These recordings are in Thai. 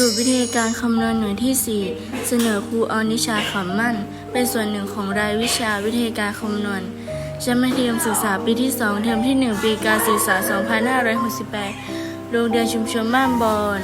รุปวิธีการคำนวณหน่วยที่ 4 เสนอครูออนิชาขำมั่น เป็นส่วนหนึ่งของรายวิชาวิธีการคำนวณชั้นมัธยมศึกษาปีที่ 2 เทอมที่ 1 ปีการศึกษา 2568 โรงเรียนชุมชนบ้านบอน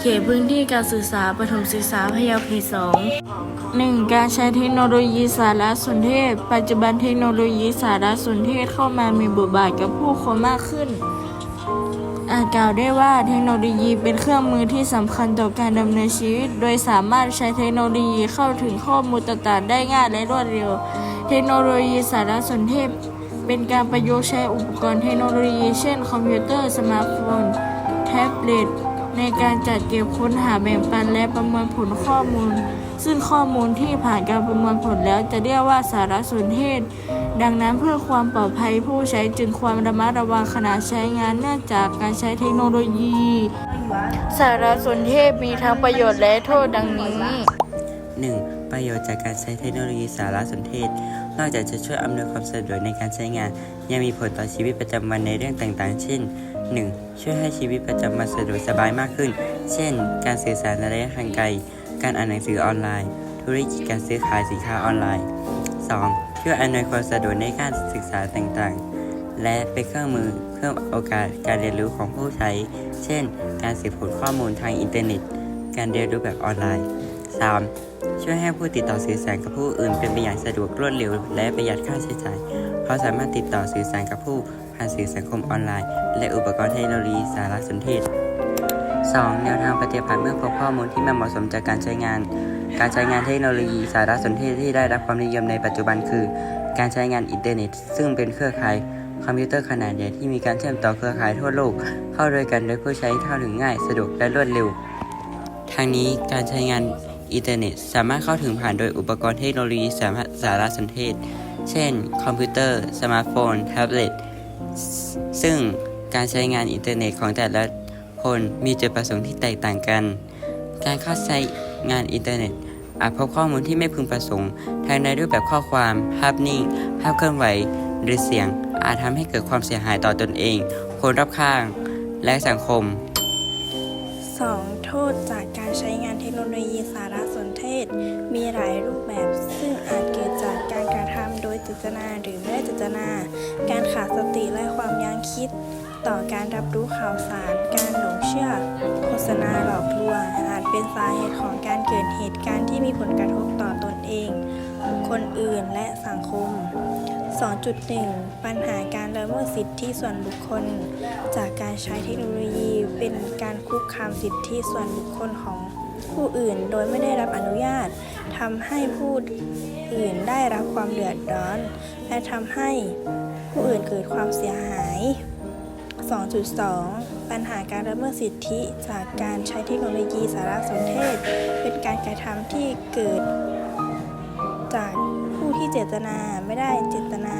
เขตพื้นที่การศึกษาประถมศึกษาพะเยาเขตสองหนึ่งการใช้เทคโนโลยีสารสนเทศ ปัจจุบันเทคโนโลยีสารสนเทศเข้ามามีบทบาทกับผู้คนมากขึ้น อาจกล่าวได้ว่าเทคโนโลยีเป็นเครื่องมือที่สำคัญต่อการดำเนินชีวิต โดยสามารถใช้เทคโนโลยีเข้าถึงข้อมูลต่างๆได้ง่ายและรวดเร็ว เทคโนโลยีสารสนเทศ เป็นการประยุกต์ใช้อุปกรณ์เทคโนโลยี เช่น คอมพิวเตอร์สมาร์ทโฟน แท็บเล็ตในการจัดเก็บค้นหาแบ่งปันและประเมวลผลข้อมูล ซึ่งข้อมูลที่ผ่านการประมวลผลแล้วจะเรียกว่าสารสนเทศ ดังนั้นเพื่อความปลอดภัยผู้ใช้จึงความระมัดระวังขณะใช้งานเนื่องจากการใช้เทคโนโลยี สารสนเทศมีทั้งประโยชน์และโทษดังนี้ 1. ประโยชน์จากการใช้เทคโนโลยีสารสนเทศ นอกจากจะช่วยอำนวยความสะดวกในการใช้งาน ยังมีผลต่อชีวิตประจำวันในเรื่องต่างๆ เช่น 1. ช่วยให้ชีวิตประจำวันสะดวกสบายมากขึ้น เช่น การสื่อสารในระยะทางไกล การอ่านหนังสือออนไลน์ ธุรกิจการซื้อขายสินค้าออนไลน์ 2. ช่วยอำนวยความสะดวกในการศึกษาต่างๆ และเป็นเครื่องมือเพิ่มโอกาสการเรียนรู้ของผู้ใช้ เช่น การสืบค้นข้อมูลทางอินเทอร์เน็ต การเรียนรู้แบบออนไลน์ 3. ช่วยให้ผู้ติดต่อสื่อสารกับผู้อื่นเป็นไปอย่างสะดวกรวดเร็ว และประหยัดค่าใช้จ่าย เพราะสามารถติดต่อสื่อสารกับผู้ผ่านสื่อสังคมออนไลน์ และอุปกรณ์เทคโนโลยีสารสนเทศ 2. แนวทางปฏิบัติเมื่อพบข้อมูลที่ไม่เหมาะสมจากการใช้งาน การใช้งานเทคโนโลยีสารสนเทศที่ได้รับความนิยมในปัจจุบันคือ การใช้งานอินเทอร์เน็ต ซึ่งเป็นเครือข่ายคอมพิวเตอร์ขนาดใหญ่ที่มีการเชื่อมต่อเครือข่ายทั่วโลก เข้าด้วยกันโดยผู้ใช้เข้าถึงง่ายสะดวกและรวดเร็ว ทางนี้การใช้งานอินเทอร์เน็ต สามารถเข้าถึงผ่านโดยอุปกรณ์เทคโนโลยีสารสารสนเทศ เช่น คอมพิวเตอร์ สมาร์ทโฟน แท็บเล็ต ซึ่งการใช้งานอินเทอร์เน็ตของแต่ละ คนมีจุดประสงค์ที่แตกต่างกัน การเข้าใช้งานอินเทอร์เน็ต อาจพบข้อมูลที่ไม่พึงประสงค์ทั้งในรูปแบบข้อความ ภาพนิ่ง ภาพเคลื่อนไหว หรือเสียง อาจทำให้เกิดความเสียหายต่อตนเอง คนรอบข้าง และสังคม 2. โทษจากการใช้งานเทคโนโลยีสารสนเทศ มีหลายรูปแบบ ซึ่งอาจเกิดจากการกระทำโดยเจตนาหรือไม่ได้เจตนา การขาดสติและความยั้ง คิดต่อการรับรู้ข่าวสาร การหลงเชื่อ โฆษณาหลอกลวง อาจเป็นสาเหตุของการเกิดเหตุการณ์ที่มีผลกระทบต่อตนเอง บุคคลอื่นและสังคม 2.1 ปัญหาการละเมิดสิทธิส่วนบุคคล จากการใช้เทคโนโลยีเป็นการคุกคามสิทธิส่วนบุคคลของผู้อื่นโดยไม่ได้รับอนุญาตทำให้ผู้อื่นได้รับความเดือดร้อน และทำให้ผู้อื่นเกิดความเสียหาย 2.2 ปัญหาการละเมิดสิทธิจากการใช้เทคโนโลยีสารสนเทศ เป็นการกระทำที่เกิด จากผู้ที่เจตนาไม่ได้เจตนา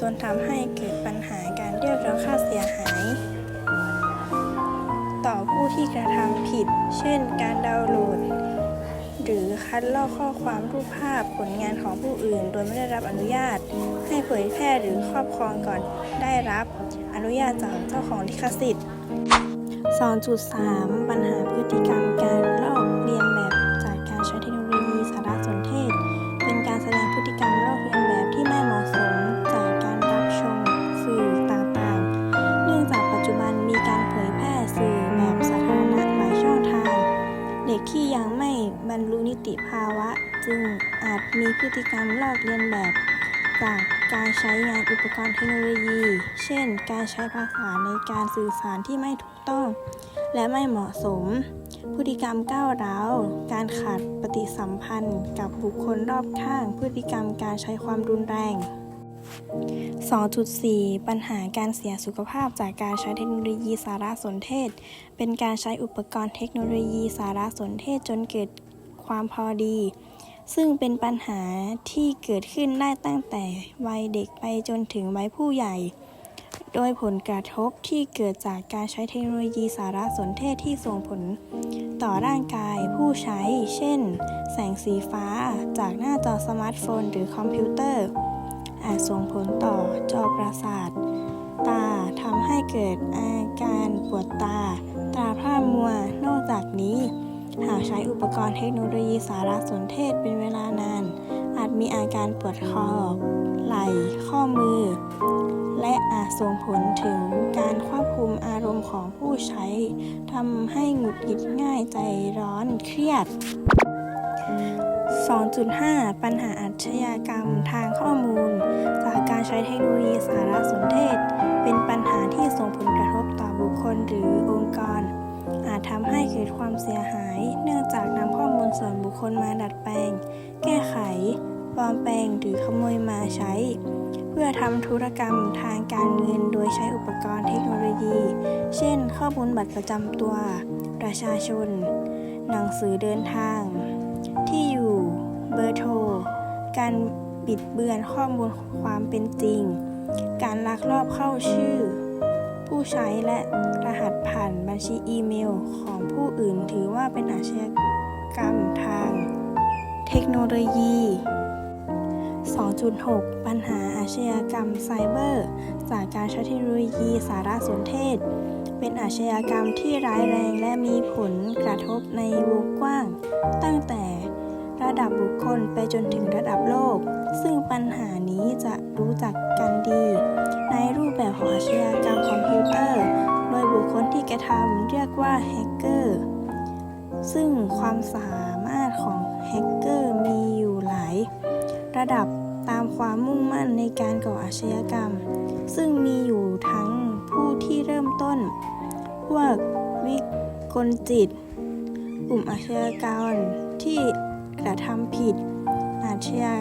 จนทำให้เกิดปัญหาการเรียกร้องค่าเสียหาย ต่อผู้ที่กระทำผิด เช่น การดาวน์โหลด หรือคัดลอกข้อความรูปภาพผลงานของผู้อื่น โดยไม่ได้รับอนุญาต ให้เผยแพร่หรือครอบครองก่อนได้รับอนุญาตจากเจ้าของลิขสิทธิ์ 2.3 ปัญหาพฤติกรรมการะจึงอาจมีพฤติกรรมลอกเลียนแบบ จากการใช้งานอุปกรณ์เทคโนโลยี เช่น การใช้ภาษาในการสื่อสารที่ไม่ถูกต้อง และไม่เหมาะสม พฤติกรรมก้าวร้าว การขาดปฏิสัมพันธ์ กับบุคคลรอบข้าง พฤติกรรมการใช้ความรุนแรง 2.4 ปัญหาการเสียสุขภาพจากการใช้เทคโนโลยีสารสนเทศ เป็นการใช้อุปกรณ์เทคโนโลยีสารสนเทศจนเกิดความพอดี ซึ่งเป็นปัญหาที่เกิดขึ้นได้ตั้งแต่วัยเด็กไปจนถึงวัยผู้ใหญ่ โดยผลกระทบที่เกิดจากการใช้เทคโนโลยีสารสนเทศที่ส่งผลต่อร่างกายผู้ใช้ เช่น แสงสีฟ้าจากหน้าจอสมาร์ทโฟนหรือคอมพิวเตอร์ อาจส่งผลต่อจอประสาท ตาทำให้เกิดอาการปวดตา ตาพร่ามัว นอกจากนี้ หากใช้อุปกรณ์เทคโนโลยีสารสนเทศเป็นเวลานาน อาจมีอาการปวดคอ ไหล่ ข้อมือ และอาจส่งผลถึงการควบคุมอารมณ์ของผู้ใช้ทำให้หงุดหงิดง่ายใจร้อนเครียด 2.5 ปัญหาอาชญากรรมทางข้อมูล จากการใช้เทคโนโลยีสารสนเทศ เป็นปัญหาที่ส่งผลกระทบต่อบุคคลหรือองค์กร อาจทำให้เกิดความเสียหาย เนื่องจากนำข้อมูลส่วนบุคคลมาดัดแปลง แก้ไข ปลอมแปลงหรือขโมยมาใช้ เพื่อทำธุรกรรมทางการเงินโดยใช้อุปกรณ์เทคโนโลยี เช่น ข้อมูลบัตรประจำตัว ประชาชน หนังสือเดินทาง ที่อยู่ เบอร์โทร การบิดเบือนข้อมูลความเป็นจริง การลักลอบเข้าชื่อ ผู้ใช้และรหัสผ่านบัญชีอีเมลของผู้อื่นถือว่าเป็นอาชญากรรมทาง เทคโนโลยี 2.6 ปัญหาอาชญากรรมไซเบอร์ จากการใช้เทคโนโลยีสารสนเทศ เป็นอาชญากรรมที่ร้ายแรงและมีผลกระทบในวงกว้าง ตั้งแต่ระดับบุคคลไปจนถึงระดับโลก ซึ่งปัญหานี้จะรู้จักกันดี ในรูปแบบของอาชญ ที่กระทำเรียกว่าแฮกเกอร์ซึ่งความสามารถของแฮกเกอร์มีอยู่หลาย ระดับตามความมุ่งมั่นในการก่ออาชญากรรม ซึ่งมีอยู่ทั้งผู้ที่เริ่มต้น พวกวิกลจิต กลุ่มอาชญากรที่กระทำผิด อาชญา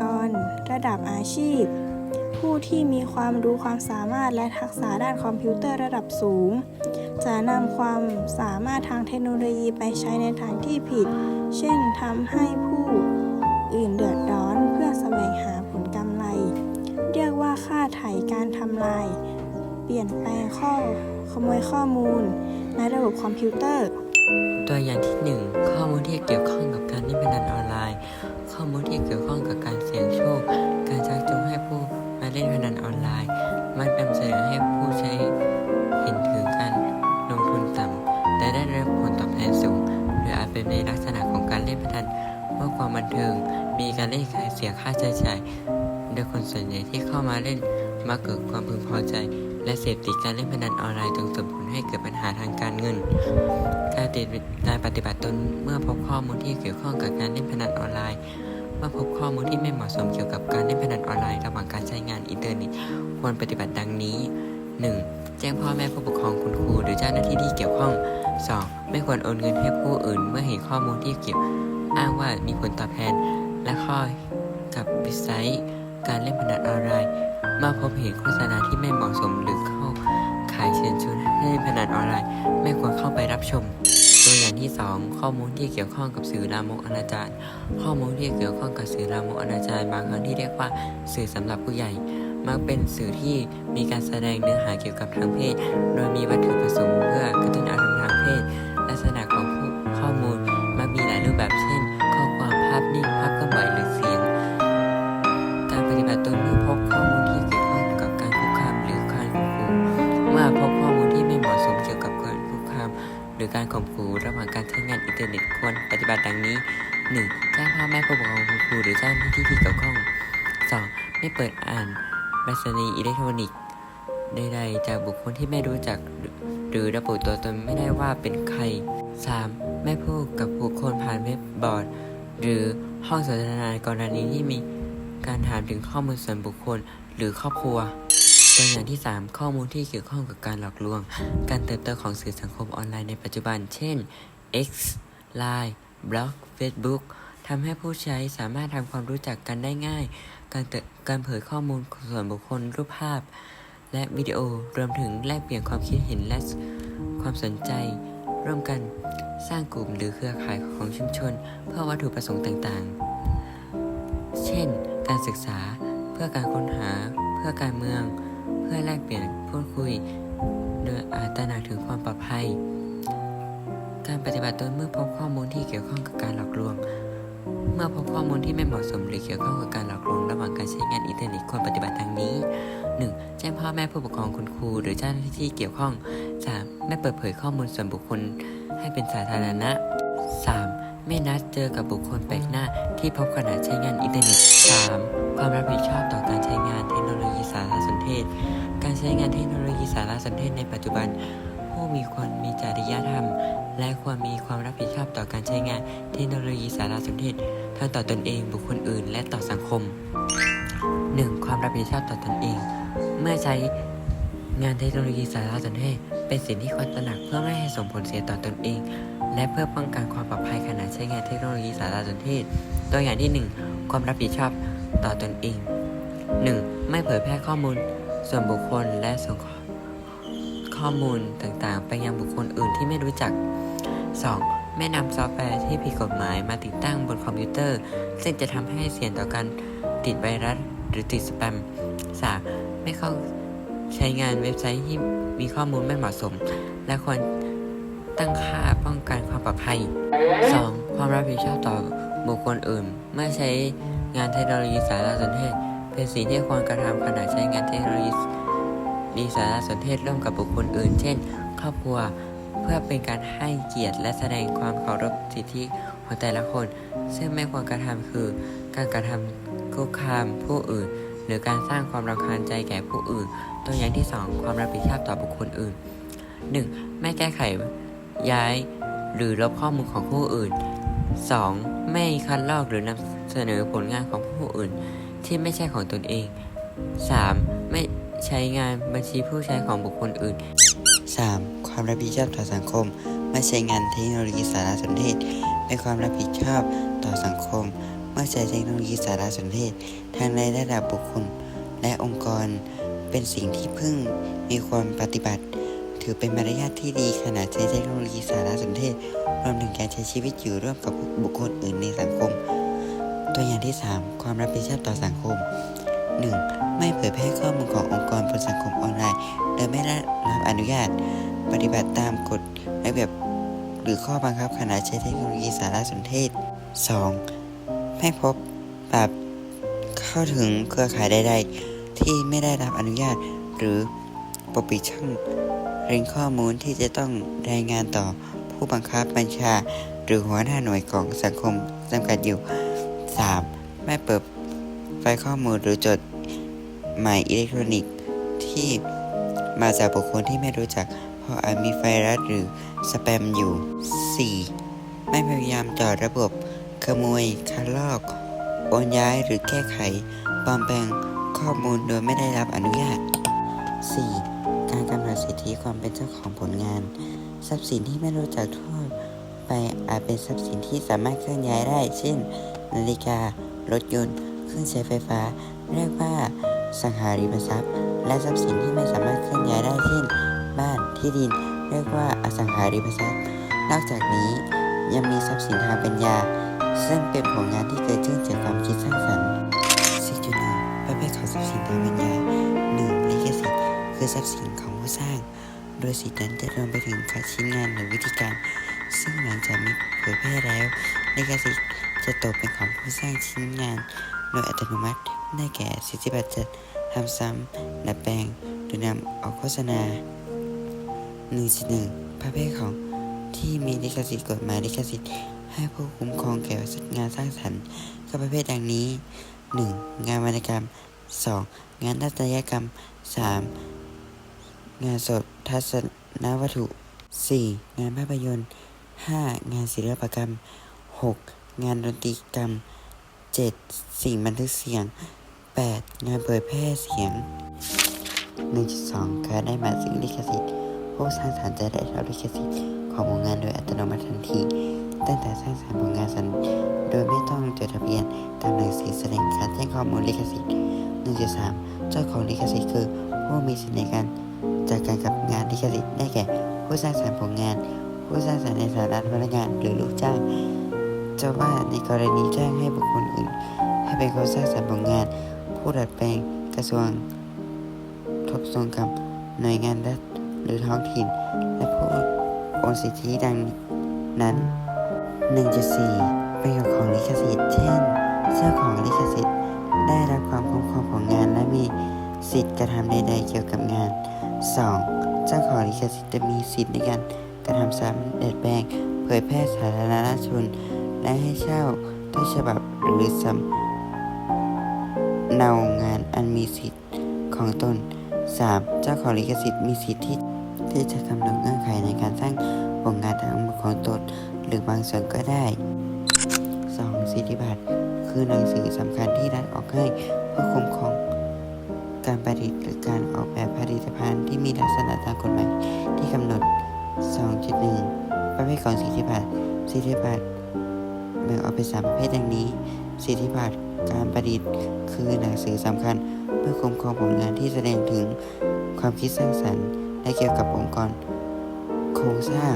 กรระดับอาชีพ ผู้ที่มีความรู้ความสามารถและทักษะด้านคอมพิวเตอร์ระดับสูง จะนำความสามารถทางเทคโนโลยีไปใช้ในทางที่ผิด เช่นทำให้ผู้อื่นเดือดร้อนเพื่อแสวงหาผลกำไร เรียกว่าค่าไถ่การทำลาย เปลี่ยนแปลงข้อขโมยข้อมูล ในระบบคอมพิวเตอร์ ตัวอย่างที่ 1 ข้อมูลที่เกี่ยวข้องกับการเล่นพนันออนไลน์ ข้อมูลที่เกี่ยวข้องกับการเสี่ยงโชค เล่นพนันออนไลน์ มักนำเสนอให้ผู้ใช้เห็นถึงการลงทุนต่ำแต่ได้รับผลตอบแทนสูง หรืออาจเป็นในลักษณะของการเล่นพนันเพื่อความบันเทิง มีการเล่นขายเสียค่าใช้จ่าย โดยคนส่วนใหญ่ที่เข้ามาเล่นมักเกิดความพึงพอใจ และเสพติดการเล่นพนันออนไลน์จนส่งผลให้เกิดปัญหาทางการเงิน การปฏิบัติการปฏิบัติตนเมื่อพบข้อมูลที่เกี่ยวข้องกับการเล่นพนันออนไลน์ เมื่อพบข้อมูลที่ไม่เหมาะสมเกี่ยวกับการเล่นพนันออนไลน์ระหว่างการใช้งานอินเทอร์เน็ตควรปฏิบัติดังนี้ 1. แจ้งพ่อแม่ผู้ปกครองคุณครูหรือเจ้าหน้าที่ที่เกี่ยวข้อง 2. ไม่ควรโอนเงินให้ผู้อื่น เมื่อเห็นข้อมูลที่เกี่ยวอ้างว่ามีผลตอบแทน และข้อกับวิสัยการเล่นพนันออนไลน์เมื่อพบเห็นโฆษณาที่ไม่เหมาะสมหรือเข้าขายเชิญชวนให้เล่นพนันออนไลน์ ไม่ควรเข้าไปรับชม ตัวอย่างที่ 2 ข้อมูลที่เกี่ยวข้องกับสื่อลามกอนาจารข้อมูลที่เกี่ยวข้องกับสื่อลามกอนาจารบางครั้งที่เรียกว่าสื่อสำหรับผู้ใหญ่ มักเป็นสื่อที่มีการแสดงเนื้อหาเกี่ยวกับทางเพศ โดยมีวัตถุประสงค์เพื่อกระตุ้นอารมณ์ทางเพศ ลักษณะของข้อมูลมักมีหลายรูปแบบเช่น ดังนี้ 1. แจ้งพ่อแม่ผู้ปกครองคุณครูหรือเจ้าหน้าที่ที่เกี่ยวข้อง 2. ไม่เปิดอ่านใบสนีอิเล็กทรอนิกส์ใดๆจากบุคคลที่ไม่รู้จัก หรือระบุตัวตนไม่ได้ว่าเป็นใคร 3. ไม่พูดกับบุคคลผ่านเว็บบอร์ด หรือห้องสนทนากรณีที่มีการถามถึงข้อมูลส่วนบุคคลหรือครอบครัวตัวอย่างที่ 3 ข้อมูลที่เกี่ยวข้องกับการหลอกลวง การเติบโตของสื่อสังคมออนไลน์ในปัจจุบัน เช่น X Line บล็อก Facebook ทำให้ผู้ใช้สามารถทำความรู้จักกันได้ง่าย การเติการเผยข้อมูลส่วนบุคคลรูปภาพ และวิดีโอรวมถึงแลกเปลี่ยนความคิดเห็นและความสนใจ ร่วมกันสร้างกลุ่มหรือเครือข่ายของชุมชน เพื่อวัตถุประสงค์ต่างๆ เช่น การศึกษาเพื่อการค้นหา เพื่อการเมือง เพื่อแลกเปลี่ยนพูดคุย โดยอาตระหนักถึงความปลอดภัย การปฏิบัติตนเมื่อพบข้อมูลที่เกี่ยวข้องกับการหลอกลวง เมื่อพบข้อมูลที่ไม่เหมาะสมหรือเกี่ยวข้องกับการหลอกลวงระหว่างการใช้งานอินเทอร์เน็ตควรปฏิบัติดังนี้ 1. แจ้งพ่อแม่ผู้ปกครองคุณครู หรือเจ้าหน้าที่ที่เกี่ยวข้อง 3. ไม่เปิดเผยข้อมูลส่วนบุคคลให้เป็นสาธารณะ 3. ไม่นัดเจอกับบุคคลแปลกหน้าที่พบขณะใช้งานอินเทอร์เน็ต 3. ความรับผิดชอบต่อการใช้งานเทคโนโลยีสารสนเทศ การใช้งานเทคโนโลยีสารสนเทศในปัจจุบัน ผู้มีควรมีจริยธรรม และควรมีความรับผิดชอบต่อการใช้งานเทคโนโลยีสารสนเทศทั้งต่อตนเองบุคคลอื่น และต่อสังคม 1. ความรับผิดชอบต่อตนเอง เมื่อใช้งานเทคโนโลยีสารสนเทศ เป็นสิ่งที่ควรตระหนักเพื่อไม่ให้ส่งผลเสียต่อตนเอง และเพื่อป้องกันความปลอดภัยขณะใช้งานเทคโนโลยีสารสนเทศ ตัวอย่างที่ 1 ความรับผิดชอบต่อตนเอง 1. ไม่เผยแพร่ข้อมูล ส่วนบุคคลและส่งข้อ ข้อมูลต่างๆ ไปยังบุคคลอื่นที่ไม่รู้จัก 2. ไม่นำซอฟต์แวร์ที่ผิดกฎหมายมาติดตั้งบนคอมพิวเตอร์ ซึ่งจะทำให้เสี่ยงต่อการติดไวรัสหรือติดสแปม 3. ไม่เข้าใช้งานเว็บไซต์ที่มีข้อมูลไม่เหมาะสม และควรตั้งค่าป้องกันความปลอดภัย 2. ความรับผิดชอบต่อบุคคลอื่น เมื่อใช้งานเทคโนโลยีสารสนเทศ เป็นสิ่งที่ควรกระทำขณะใช้งานเทคโนโลยี สารสนเทศร่วมกับบุคคลอื่น เช่น ครอบครัว เพื่อเป็นการให้เกียรติและแสดงความเคารพสิทธิของแต่ละคน ซึ่งไม่ควรกระทำคือ การกระทำคุกคามผู้อื่น หรือการสร้างความรำคาญใจแก่ผู้อื่น ตัวอย่างที่ 2 ความรับผิดชอบต่อบุคคลอื่น 1. ไม่แก้ไข ย้าย หรือลบข้อมูลของผู้อื่น 2. ไม่คัดลอกหรือนำเสนอผลงานของผู้อื่น ที่ไม่ใช่ของตนเอง 3. ไม่ ใช้งานบัญชีผู้ใช้ของบุคคลอื่น 3. ความรับผิดชอบต่อสังคมเมื่อใช้งานเทคโนโลยีสารสนเทศเป็นความรับผิดชอบต่อสังคม เมื่อใช้เทคโนโลยีสารสนเทศทั้งในระดับบุคคล และองค์กร เป็นสิ่งที่พิ่งมีความปฏิบัติ ถือเป็นมารยาทที่ดีขณะใช้เทคโนโลยีสารสนเทศรวมถึงการใช้ชีวิตอยู่ร่วมกับบุคคลอื่นในสังคม ตัวอย่างที่ 3 ความรับผิดชอบต่อสังคม 1. ไม่เผยแพร่ข้อมูลขององค์กรบนสังคมออนไลน์ โดยไม่ได้รับอนุญาต ปฏิบัติตามกฎระเบียบหรือข้อบังคับขณะใช้เทคโนโลยีสารสนเทศ 2. ไม่พบปรับเข้าถึงเครือข่ายใด ๆ ที่ไม่ได้รับอนุญาต หรือปกปิดช่องเร้นข้อมูลที่จะต้องรายงานต่อผู้บังคับบัญชา หรือหัวหน้าหน่วยของสังคมจำกัดอยู่ 3. ไม่เปิด ไฟล์ข้อมูลหรือจดหมายอิเล็กทรอนิกส์ที่มาจากบุคคลที่ไม่รู้จัก เพราะอาจมีไวรัสหรือสแปมอยู่ 4. ไม่พยายามจอดระบบ ขโมย คัดลอก โอนย้ายหรือแก้ไข ปลอมแปลงข้อมูลโดยไม่ได้รับอนุญาต 4. การกำหนดสิทธิความเป็นเจ้าของผลงาน ทรัพย์สินที่ไม่รู้จักทั่วไปอาจเป็นทรัพย์สินที่สามารถเคลื่อนย้ายได้ เช่น นาฬิการถยนต์ เครื่องใช้ไฟฟ้า เรียกว่าสังหาริมทรัพย์ และทรัพย์สินที่ไม่สามารถเคลื่อนย้ายได้เช่น บ้านที่ดิน เรียกว่าอสังหาริมทรัพย์ นอกจากนี้ยังมีทรัพย์สินทางปัญญา ซึ่งเป็นผลงานที่เกิดขึ้นจากความคิดสร้างสรรค์4.1ประเภทของทรัพย์สินทางปัญญา 1. ลิขสิทธิ์คือทรัพย์สินของผู้สร้าง โดยสิทธินั้นจะรวมไปถึงการชิ้นงานหรือวิธีการ ซึ่งหลังจากมีเผยแพร่แล้วลิขสิทธิ์จะตกเป็นของผู้สร้างชิ้นงาน โดยอัตโนมัติ ได้แก่สิทธิบัตรจัดทำซ้ำดัดแปลงหรือนำออกโฆษณา1.1ประเภทของที่มีลิขสิทธิ์กฎหมายลิขสิทธิ์ ให้ผู้คุ้มครองแก่งานสร้างสรรค์ก็ประเภทดังนี้ 1. งานวรรณกรรม 2. งานทัศนยกรรม 3. งานสดทัศนวัตถุ 4. งานภาพยนตร์ 5. งานศิลปกรรม 6. งานดนตรีกรรม 7. สิ่งบันทึกเสียง 8. งานเผยแพร่เสียง 1.2 การได้มาซึ่งลิขสิทธิ์ผู้สร้างสรรค์จะได้รับลิขสิทธิ์ของผลงานโดยอัตโนมัติทันที ตั้งแต่สร้างสรรค์ผลงานสันโดยไม่ต้องจดทะเบียนตามหนังสือแสดงการแจ้งข้อมูลลิขสิทธิ์ 1.3 เจ้าของลิขสิทธิ์คือ ผู้มีสิทธิในการจัดการกับงานลิขสิทธิ์ได้แก่ ผู้สร้างสรรค์ผลงาน ผู้สร้างสรรค์ในฐานะพนักงานหรือลูกจ้าง จะว่าในกรณีแจ้งให้บุคคลอื่น ให้เป็นคนสร้างสรรค์ผลงาน ผู้ดัดแปลงกระทรวงทบทวนกับหน่วยงานรัฐหรือท้องถิ่น และผู้โอนสิทธิดังนั้น 1.4 ประโยชน์ของลิขสิทธิ์เช่น เจ้าของลิขสิทธิ์ ได้รับความคุ้มครองของงานและมีสิทธิ์กระทำใด ๆ เกี่ยวกับงาน 2. เจ้าของลิขสิทธิ์จะมีสิทธิ์ในการกระทำซ้ำเดัดแปลงเผยแพร่สาธารณชน และให้เช่าต้นฉบับหรือสำเนางานอันมีสิทธิ์ของตน 3. เจ้าของลิขสิทธิ์มีสิทธิ์ที่ที่จะกำหนดเงื่อนไขในการสร้างผลงานทางหมดของตนหรือบางส่วนก็ได้ 2. สิทธิบัตรคือหนังสือสำคัญที่รัฐออกให้เพื่อคุ้มครองการประดิษฐ์หรือการออกแบบผลิตภัณฑ์ที่มีลักษณะตามกฎหมายที่กำหนด 2.1 ประเภทของสิทธิบัตรสิทธิบัตร แบ่งออกเป็นสามประเภทดังนี้ สิทธิบัตรการประดิษฐ์ คือหนังสือสำคัญ เพื่อคุ้มครองผลงานที่แสดงถึงความคิดสร้างสรรค์ และเกี่ยวกับองค์กร โครงสร้าง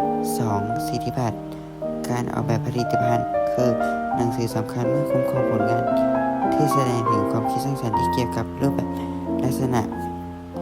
2. สิทธิบัตรการออกแบบผลิตภัณฑ์ คือหนังสือสำคัญเมื่อคุ้มครองผลงาน ที่แสดงถึงความคิดสร้างสรรค์ที่เกี่ยวกับรูปแบบลักษณะ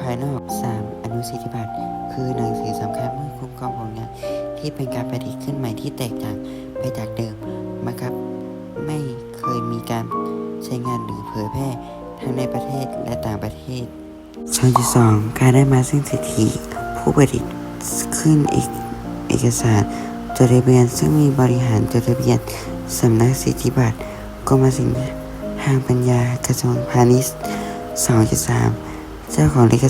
ภายนอก 3. อนุสิทธิบัตรคือหนังสือสำคัญเมื่อคุ้มครองผลงาน ที่เป็นการประดิษฐ์ขึ้นใหม่ที่แตกต่างไปจากเดิมมาครับ ไม่เคยมีการใช้งานหรือเผยแพร่ทั้งในประเทศและต่างประเทศ2.2การได้มาซึ่งสิทธิผู้ประดิษฐ์ขึ้นเอกเอกสารจดทะเบียนซึ่งมีบริหารจดทะเบียนสำนักสิทธิบัตรกรมสิ่งทางปัญญากระทรวงพาณิชย์2.3 เจ้าของลิข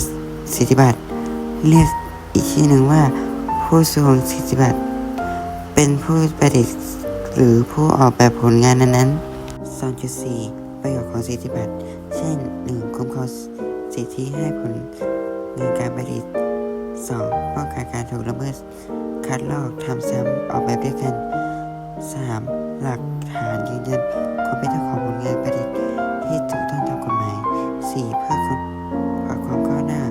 สิทธิบัตรเรียกอีกชื่อหนึ่งว่า ผู้ทรงสิทธิบัตรเป็นผู้ประดิษฐ์หรือผู้ออกแบบผลงานนั้นๆ 2.4 ประโยชน์ของสิทธิบัตรเช่น 1. คุ้มครองสิทธิให้ผลงานการประดิษฐ์ 2. ป้องกันการถูกละเมิด คัดลอกทำซ้ำออกแบบด้วยกัน 3. หลักฐานยืนยันความเป็นเจ้าของผลงานประดิษฐ์ที่ถูกต้องตามกฎหมาย 4. เพื่อคุณเพื่อความก้าวหน้า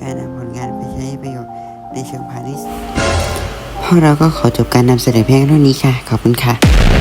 การนำผลงานไปใช้ประโยชน์ในเชิงพาณิชย์ พวกเราก็ขอจบการนำเสนอเพียงเท่านี้ค่ะ ขอบคุณค่ะ